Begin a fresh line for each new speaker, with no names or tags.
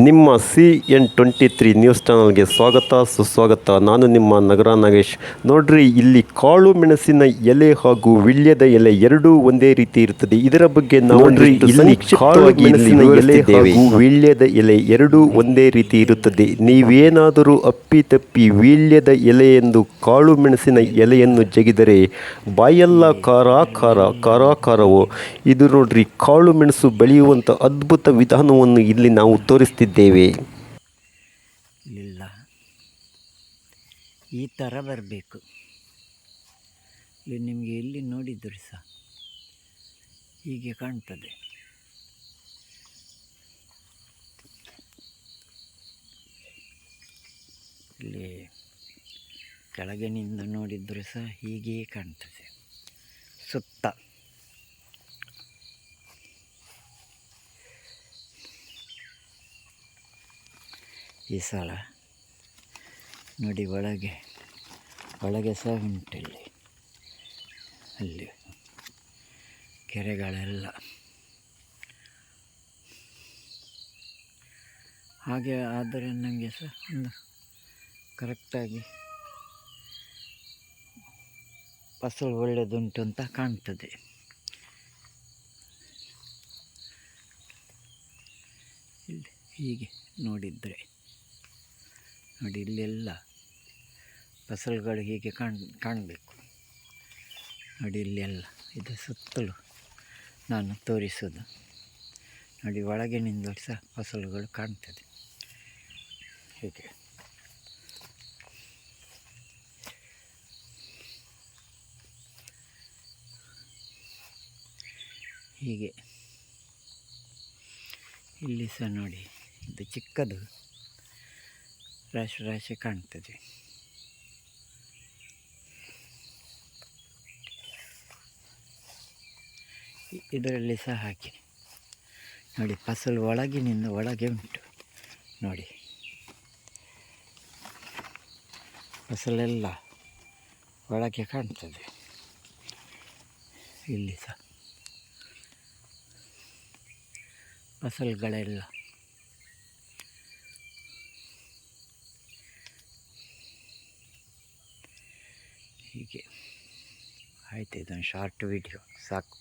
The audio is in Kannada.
ನಿಮ್ಮ C N twenty three news ಚಾನಲ್ಗೆ ಸ್ವಾಗತ ಸುಸ್ವಾಗತ. ನಾನು ನಿಮ್ಮ ನಗರ ನಾಗೇಶ್. ನೋಡ್ರಿ ಇಲ್ಲಿ ಕಾಳು ಮೆಣಸಿನ ಎಲೆ ಹಾಗೂ ವಿಳ್ಯದ ಎಲೆ ಎರಡೂ ಒಂದೇ ರೀತಿ ಇರುತ್ತದೆ ಇದರ ಬಗ್ಗೆ ನಾವು
ನೋಡ್ರಿ,
ಇಲ್ಲಿ
ಇಲ್ಲಿ
ಕಾಳು ಮೆಣಸಿನ ಎಲೆ ಹಾಗೂ ವೀಳ್ಯದ ಎಲೆ ಎರಡೂ ಒಂದೇ ರೀತಿ ಇರುತ್ತದೆ. ನೀವೇನಾದರೂ ಅಪ್ಪಿತಪ್ಪಿ ವೀಳ್ಯದ ಎಲೆ ಎಂದು ಕಾಳು ಮೆಣಸಿನ ಎಲೆಯನ್ನು ಜಗಿದರೆ ಬಾಯೆಲ್ಲ ಖಾರ ಕಾರಾಕಾರವೋ. ಇದು ನೋಡ್ರಿ ಕಾಳು ಮೆಣಸು ಬೆಳೆಯುವಂಥ ಅದ್ಭುತ ವಿಧಾನವನ್ನು ಇಲ್ಲಿ ನಾವು ತೋರಿಸ್ತಿದ್ದೇವೆ
ಇಲ್ಲ. ಈ ಥರ ಬರಬೇಕು. ಇಲ್ಲಿ ನಿಮಗೆ ಎಲ್ಲಿ ನೋಡಿದ್ರು ಸಹ ಹೀಗೆ ಕಾಣ್ತದೆ. ಇಲ್ಲಿ ಕೆಳಗಿನಿಂದ ನೋಡಿದ್ರು ಸಹ ಹೀಗೆ ಕಾಣ್ತದೆ. ಸುತ್ತ. ಈ ಸಲ. ನೋಡಿ ಒಳಗೆ ಒಳಗೆ ಸಹ ಉಂಟಿಲ್ಲಿ. ಅಲ್ಲಿ ಕೆರೆಗಳೆಲ್ಲ. ಹಾಗೆ ಆದರೆ ನನಗೆ ಸಹ ಒಂದು ಕರೆಕ್ಟಾಗಿ ಫಸಲು ಒಳ್ಳೆಯದುಂಟು ಅಂತ ಕಾಣ್ತದೆ. ಇಲ್ಲಿ ಹೀಗೆ ನೋಡಿದರೆ. ನೋಡಿ, ಇಲ್ಲೆಲ್ಲ ಫಸಲುಗಳು ಹೀಗೆ ಕಾಣ್, ಕಾಣಬೇಕು. ನೋಡಿ, ಇಲ್ಲೆಲ್ಲ ಇದು ಸುತ್ತಲೂ ನಾನು ತೋರಿಸೋದು ನೋಡಿ ಒಳಗಿನಿಂದ ಸಹ ಫಸಲುಗಳು ಕಾಣ್ತದೆ. ಹೀಗೆ. ಹೀಗೆ. ಇಲ್ಲಿ ಸಹ ನೋಡಿ, ಇದು ಚಿಕ್ಕದು. ರಾಶಿ ರಾಶಿ ಕಾಣ್ತದೆ. ಇದರಲ್ಲಿ ಸಹ ಹಾಕಿ. ನೋಡಿ, ಫಸಲು ಒಳಗಿನಿಂದ ಒಳಗೆ ಉಂಟು. ನೋಡಿ. ಫಸಲೆಲ್ಲ ಒಳಗೆ ಕಾಣ್ತದೆ. ಇಲ್ಲಿ ಸಹ. ಫಸಲುಗಳೆಲ್ಲ ಹೀಗೆ. ಆಯ್ತು ಇದೊಂದು ಶಾರ್ಟ್ ವಿಡಿಯೋ ಸಾಕು.